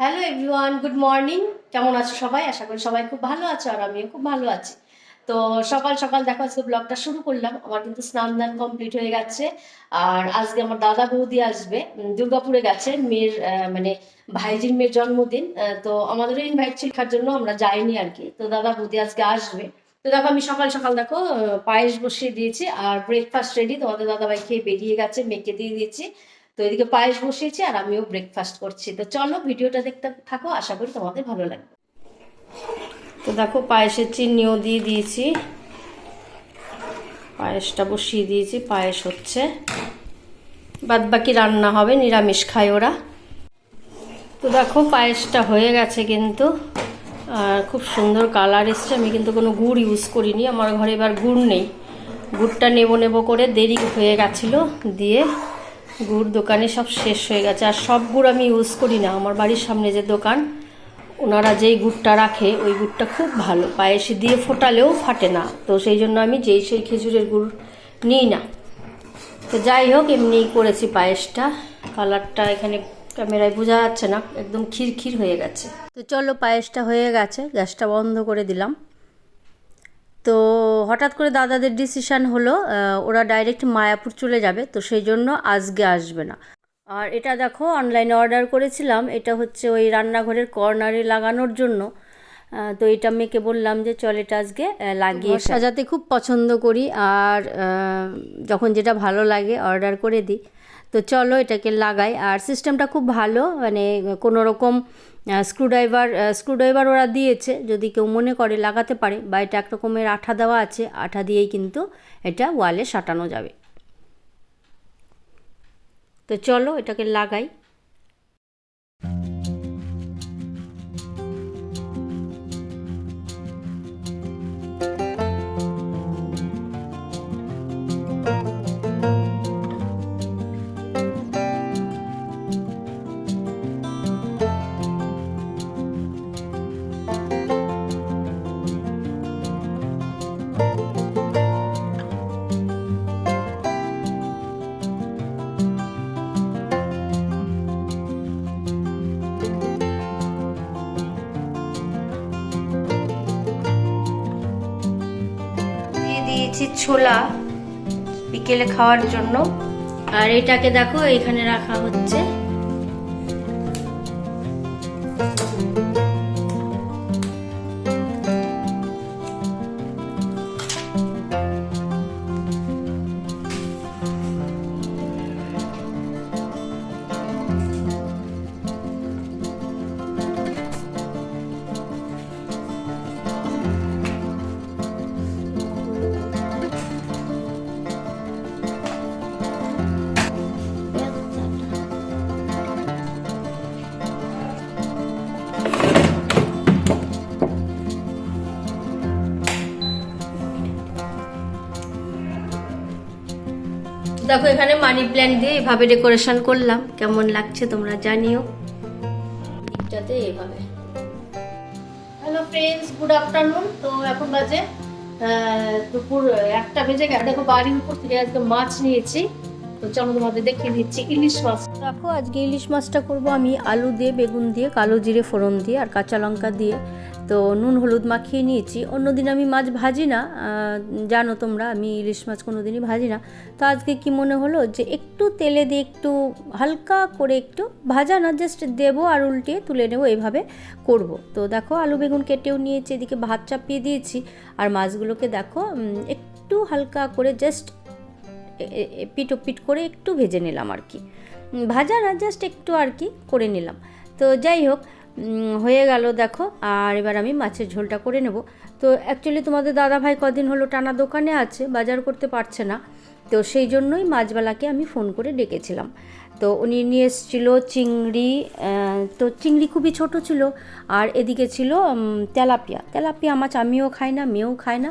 Hello everyone good morning কেমন আছো সবাই? আশা করি সবাই খুব ভালো আছো আর আমিও খুব ভালো আছি। তো সকাল সকাল দেখো, আজকে ব্লগটা শুরু করলাম। আমার কিন্তু স্নান দান কমপ্লিট হয়ে গেছে। আর আজকে আমার দাদা বৌদি আসবে। দুর্গাপুরে গেছে মেয়ের মানে ভাইজির মেয়ের জন্মদিন। তো আমাদেরও ইনভাইট খাওয়ার জন্য আমরা যাইনি আর কি। তো দাদা বৌদি আজকে আসবে। তো দেখো, আমি সকাল সকাল দেখো, পায়েস বসিয়ে দিয়েছি। আর ব্রেকফাস্ট রেডি তোমাদের দাদাভাই খেয়ে বেরিয়ে গেছে, মেয়েকে দিয়ে দিয়েছি। তো এদিকে পায়েস বসিয়েছি আর আমিও ব্রেকফাস্ট করছি। তো চলো ভিডিওটা দেখতে থাকো, আশা করি তোমাদের ভালো লাগবে। তো দেখো পায়েসের চিনিও দিয়ে দিয়েছি। পায়েসটা বসিয়ে দিয়েছি, পায়েস হচ্ছে। বাদ বাকি রান্না হবে, নিরামিষ খায় ওরা। তো দেখো পায়েসটা হয়ে গেছে কিন্তু। আর খুব সুন্দর কালার এসছে, আমি কিন্তু কোনো গুড় ইউজ করিনি, আমার ঘরে এবার গুড় নেই। গুড়টা নেব নেব করে দেরি হয়ে গেছিল, দিয়ে গুড় দোকানে সব শেষ হয়ে গেছে। আর সব গুড় আমি ইউজ করি না। আমার বাড়ির সামনে যে দোকান, ওনারা যেই গুড়টা রাখে, ওই গুড়টা খুব ভালো। পায়েসে দিয়ে ফোটালেও ফাটে না। তো সেই জন্য আমি যেই সেই খেজুরের গুড় নিই না। তো যাই হোক এমনি করেছি পায়েসটা। কালারটা এখানে ক্যামেরায় বোঝা যাচ্ছে না। একদম ক্ষীর হয়ে গেছে। তো চলো, পায়েসটা হয়ে গেছে। গ্যাসটা বন্ধ করে দিলাম। তো হঠাৎ করে দাদাদের ডিসিশান হলো ওরা ডাইরেক্ট মায়াপুর চলে যাবে তো সেই জন্য আজকে আসবে না। আর এটা দেখো অনলাইনে অর্ডার করেছিলাম এটা হচ্ছে ওই রান্নাঘরের কর্নারে লাগানোর জন্য। তো এটা মেয়েকে বললাম যে চল এটা আজকে লাগিয়ে সাজাতে খুব পছন্দ করি আর যখন যেটা ভালো লাগে অর্ডার করে দিই। তো চলো এটাকে লাগাই আর সিস্টেমটা খুব ভালো মানে কোনো রকম স্ক্রুড্রাইভার স্ক্রুড্রাইভার ওরা দিয়েছে। যদি কেউ মনে করে লাগাতে পারে বা এটা এক রকমের আঠা দেওয়া আছে, আঠা দিয়েই কিন্তু এটা ওয়ালে সাঁটানো যাবে। তো চলো এটাকে লাগাই। দিয়েছি ছোলা বিকেলে খাওয়ার জন্য। আর এটাকে দেখো এখানে রাখা হচ্ছে। দেখো এখানে মানি প্ল্যান্ট দিয়ে এভাবে ডেকোরেশন করলাম। কেমন লাগছে তোমরা জানিও। দিকটাতে এভাবে। হ্যালো ফ্রেন্ডস গুড আফটারনুন তো এখন বাজে দুপুর একটা বেজে গেছে দেখো বাড়ির উপর থেকে আজকে মাছ নিয়েছি। তো চলো তোমাদের দেখিয়ে দিচ্ছি ইলিশ মাছ। দেখো আজকে ইলিশ মাছটা করব আমি আলু দিয়ে বেগুন দিয়ে কালো জিরে ফোড়ন দিয়ে আর কাঁচা লঙ্কা দিয়ে। তো নুন হলুদ মাখিয়ে নিয়েছি। অন্যদিন আমি মাছ ভাজি না। জানো তোমরা, আমি ইলিশ মাছ কোনো দিনই ভাজি না। তো আজকে কি মনে হলো যে একটু তেলে দিয়ে একটু হালকা করে একটু ভাজা না জাস্ট দেবো আর উল্টিয়ে তুলে নেব এইভাবে করব। তো দেখো, আলু বেগুন কেটেও নিয়েছি, এদিকে ভাত চাপিয়ে দিয়েছি। আর মাছগুলোকে দেখো একটু হালকা করে জাস্ট পিট পিট করে একটু ভেজে নিলাম আর কি। ভাজা না জাস্ট একটু আর কি করে নিলাম। তো যাই হোক হয়ে গেল, দেখো। আর এবার আমি মাছের ঝোলটা করে নেব। তো অ্যাকচুয়ালি তোমাদের দাদা ভাই কদিন হলো টানা দোকানে আছে, বাজার করতে পারছে না। তো সেই জন্যই মাছবালাকে আমি ফোন করে ডেকেছিলাম। তো উনি নিয়ে এসেছিল চিংড়ি তো চিংড়ি খুবই ছোট ছিল। আর এদিকে ছিল তেলাপিয়া। তেলাপিয়া মাছ আমিও খাই না মেয়েও খায় না।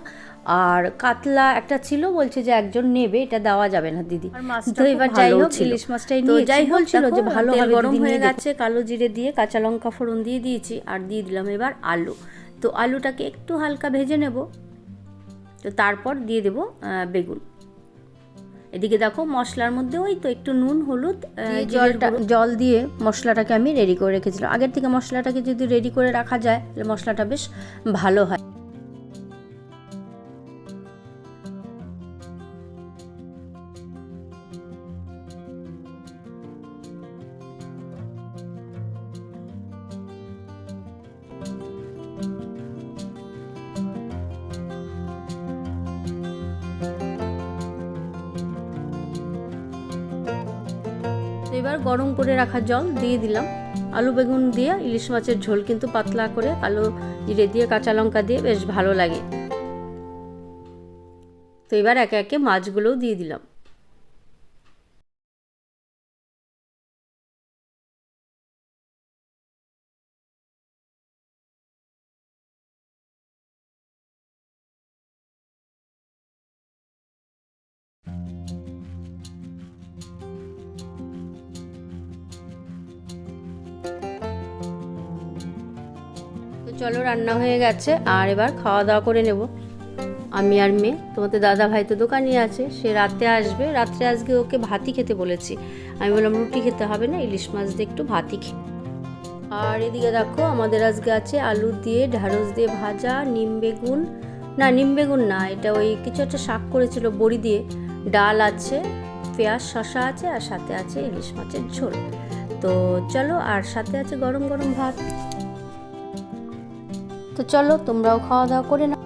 আর কাতলা একটা ছিল বলছে যে একজন নেবে এটা দেওয়া যাবে না দিদি। তো এবার যাই হোক ইলিশ মাছটাই নিয়ে যাই বলছিল যে ভালো গরম হয়ে গেছে কালো জিরে দিয়ে কাঁচা লঙ্কা ফোড়ন দিয়ে দিয়েছি আর দিয়ে দিলাম এবার আলু। তো আলুটাকে একটু হালকা ভেজে নেব। তো তারপর দিয়ে দেব আহ, বেগুন। এদিকে দেখো মশলার মধ্যে ওই তো একটু নুন হলুদ জলটা জল দিয়ে মশলাটাকে আমি রেডি করে রেখেছিলাম। আগের থেকে মশলাটাকে যদি রেডি করে রাখা যায় তাহলে মশলাটা বেশ ভালো হয়। এবার গরম করে রাখা জল দিয়ে দিলাম। আলু বেগুন দিয়ে ইলিশ মাছের ঝোল কিন্তু পাতলা করে আলু জিরে দিয়ে কাঁচা লঙ্কা দিয়ে বেশ ভালো লাগে। তো এবার একে একে মাছগুলোও দিয়ে দিলাম। চলো, রান্না হয়ে গেছে। আর এবার খাওয়া দাওয়া করে নেব। আমি আর মেয়ে, তোমাদের দাদা ভাই তো দোকানে আছে, সে রাতে আসবে। রাত্রে আজকে ওকে ভাতই খেতে বলেছি। আমি বললাম, রুটি খেতে হবে না, ইলিশ মাছ দিয়ে একটু ভাতই খে আর এদিকে দেখো, আমাদের আজকে আছে আলু দিয়ে ঢ্যাঁড়স দিয়ে ভাজা, নিম বেগুন। না, নিম বেগুন না, এটা ওই কিছু একটা শাক করেছিল, বড়ি দিয়ে। ডাল আছে, পেঁয়াজ শশা আছে, আর সাথে আছে ইলিশ মাছের ঝোল। তো চলো, আর সাথে আছে গরম গরম ভাত। তো চলো, তোমরাও খাওয়া দাওয়া করে নাও।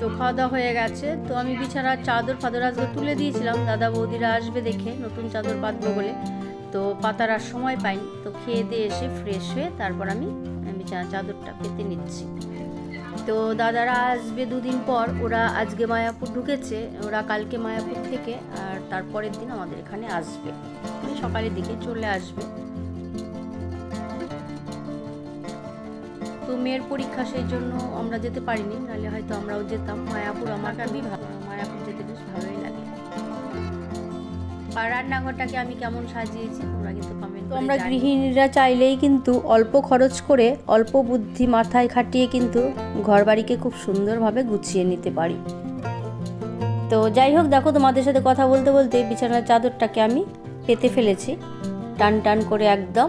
তো খাওয়া দাওয়া হয়ে গেছে। তো আমি বিছানার চাদর ফাদর আজকে তুলে দিয়েছিলাম। দাদা বৌদিরা আসবে দেখে নতুন চাদর পাতবো বলে। তো পাতার আর সময় পাইনি। তো খেয়ে দিয়ে এসে ফ্রেশ হয়ে তারপর আমি বিছানার চাদরটা পেতে নিচ্ছি। তো দাদারা আসবে দুদিন পর। ওরা আজকে মায়াপুর ঢুকেছে। ওরা কালকে মায়াপুর থেকে আর তারপরের দিন আমাদের এখানে আসবে। সকালের দিকে চলে আসবে। তো মেয়ের পরীক্ষা সেই জন্য আমরা যেতে পারিনি নাহলে হয়তো আমরাও যেতাম। মায়াপুর আমার খুবই ভালো মায়াপুর যেতে বেশ ভালোই লাগে। রান্নাঘরটাকে আমি কেমন সাজিয়েছি তোমরা কিন্তু কমেন্ট তো আমরা গৃহিণীরা চাইলেই কিন্তু অল্প খরচ করে অল্প বুদ্ধি মাথায় খাটিয়ে কিন্তু ঘর বাড়িকে খুব সুন্দরভাবে গুছিয়ে নিতে পারি। তো যাই হোক দেখো তোমাদের সাথে কথা বলতে বলতে বিছানার চাদরটাকে আমি পেতে ফেলেছি। টান টান করে একদম।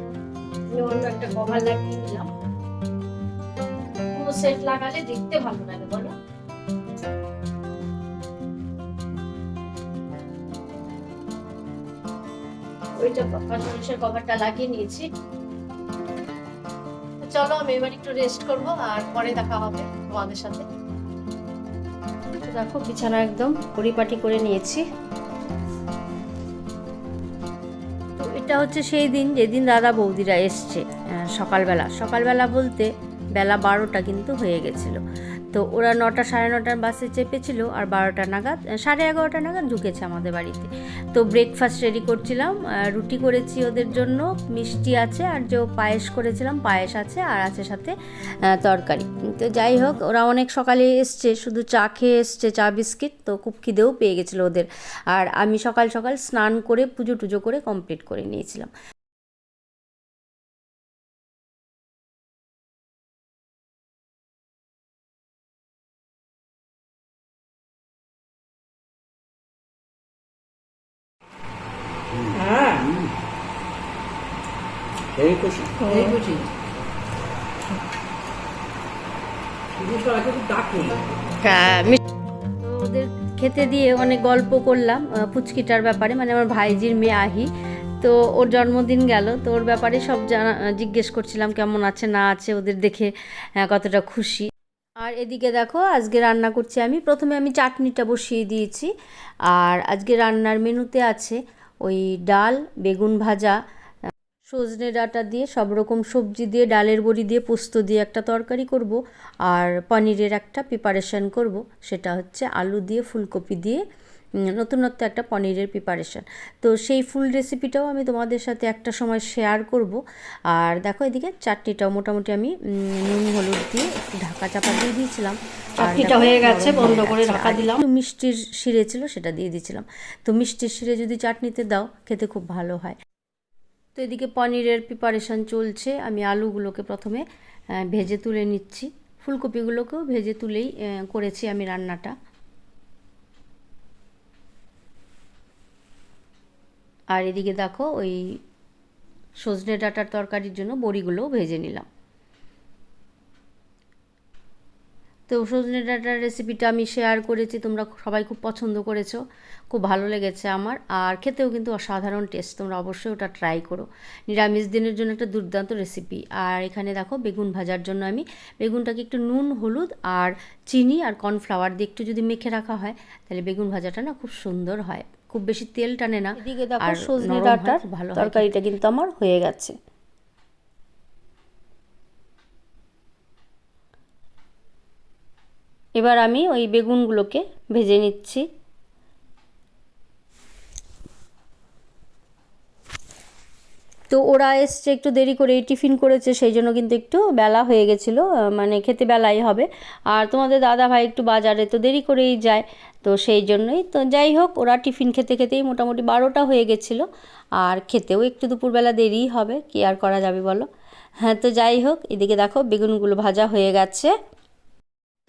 অন্য একটা কভার লাগিয়ে নিলাম। সেট লাগালে দেখতে ভালো লাগে, বলো? ওইটা পাঁচমিনিটের কভারটা নিয়েছি। চলো, আমি এবার একটু রেস্ট করব আর পরে দেখা হবে তোমাদের সাথে। দেখো, বিছানা একদম পরিপাটি করে নিয়েছি। এটা হচ্ছে সেই দিন যেদিন দাদা বৌদিরা এসছে সকালবেলা। সকালবেলা বলতে বেলা বারোটা কিন্তু হয়ে গেছিল। তো ওরা নটা সাড়ে নটার বাসে চেপেছিল আর বারোটা নাগাদ সাড়ে এগারোটা নাগাদ ঢুকেছে আমাদের বাড়িতে। তো ব্রেকফাস্ট রেডি করছিলাম রুটি করেছি ওদের জন্য, মিষ্টি আছে আর যে পায়েস করেছিলাম, পায়েস আছে আর আছে সাথে তরকারি। তো যাই হোক, ওরা অনেক সকালে এসছে, শুধু চা খেয়ে এসছে, চা বিস্কিট, তো খুব খিদেও পেয়ে গেছিল ওদের। আর আমি সকাল সকাল স্নান করে পুজো টুজো করে কমপ্লিট করে নিয়েছিলাম। হ্যাঁ। খুশি। হ্যাঁ তো ওদের খেতে দিয়ে অনেক গল্প করলাম পুচকিটার ব্যাপারে মানে আমার ভাইজির মেয়ে আহি। তো ওর জন্মদিন গেল তো ওর ব্যাপারে সব জানা জিজ্ঞেস করছিলাম কেমন আছে না আছে ওদের দেখে কতটা খুশি। আর এদিকে দেখো আজকে রান্না করছি আমি। প্রথমে আমি চাটনিটা বসিয়ে দিয়েছি। আর আজকে রান্নার মেনুতে আছে ওই ডাল, বেগুন ভাজা, সজনে ডাটা দিয়ে সব রকম সবজি দিয়ে, ডালের বড়ি দিয়ে পোস্ত দিয়ে একটা তরকারি করব। আর পনিরের একটা প্রিপারেশান করব। সেটা হচ্ছে আলু দিয়ে ফুলকপি দিয়ে নতুনত্ব একটা পনিরের প্রিপারেশন তো সেই ফুল রেসিপিটাও আমি তোমাদের সাথে একটা সময় শেয়ার করব। আর দেখো এদিকে চাটনিটাও মোটামুটি আমি নুন হলুদ দিয়ে ঢাকা চাপা দিয়ে দিয়েছিলাম। চাটনিটা হয়ে গেছে, বন্ধ করে ঢাকা দিলাম। মিষ্টির শিরে ছিল সেটা দিয়ে দিয়েছিলাম। তো মিষ্টির শিরে যদি চাটনিতে দাও খেতে খুব ভালো হয়। তো এদিকে পনিরের প্রিপারেশন চলছে। আমি আলুগুলোকে প্রথমে ভেজে তুলে নিচ্ছি। ফুলকপিগুলোকেও ভেজে তুলেই করেছি আমি রান্নাটা। আর এদিকে দেখো ওই সজনে ডাটার তরকারির জন্য বড়িগুলোও ভেজে নিলাম। তো সজনে ডাঁটার রেসিপিটা আমি শেয়ার করেছি, তোমরা সবাই খুব পছন্দ করেছ, খুব ভালো লেগেছে আমার, আর খেতেও কিন্তু অসাধারণ টেস্ট তোমরা অবশ্যই ওটা ট্রাই করো। নিরামিষ দিনের জন্য একটা দুর্দান্ত রেসিপি আর এখানে দেখো বেগুন ভাজার জন্য আমি বেগুনটাকে একটু নুন, হলুদ আর চিনি আর কর্নফ্লাওয়ার দিয়ে একটু যদি মেখে রাখা হয়, তাহলে বেগুন ভাজাটা না খুব সুন্দর হয়। খুব বেশি তেল টানে না। এদিকে দেখো সজনে ডাঁটার ভালো তরকারিটা কিন্তু আমার হয়ে গেছে। এবার আমি ওই বেগুনগুলোকে ভেজে নিচ্ছি। তো ওরা এসছে একটু দেরি করে টিফিন করেছে, সেই জন্য কিন্তু একটু বেলা হয়ে গেছিল মানে খেতে বেলাই হবে। আর তোমাদের দাদা ভাই একটু বাজারে তো দেরি করেই যায়, তো সেই জন্যই তো যাই হোক, ওরা টিফিন খেতে খেতেই মোটামুটি বারোটা হয়ে গেছিল। আর খেতেও একটু দুপুরবেলা দেরিই হবে, কি আর করা যাবে বলো? হ্যাঁ তো যাই হোক, এদিকে দেখো বেগুনগুলো ভাজা হয়ে গেছে।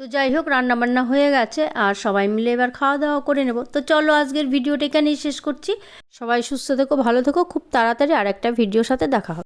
তো যাই হোক রান্না বান্না হয়ে গেছে আর সবাই মিলে এবার খাওয়া দাওয়া করে নেব। তো চলো আজকের ভিডিওটা এখানেই শেষ করছি। সবাই সুস্থ থেকো, ভালো থেকো, খুব তাড়াতাড়ি আর একটা ভিডিওর সাথে দেখা হবে।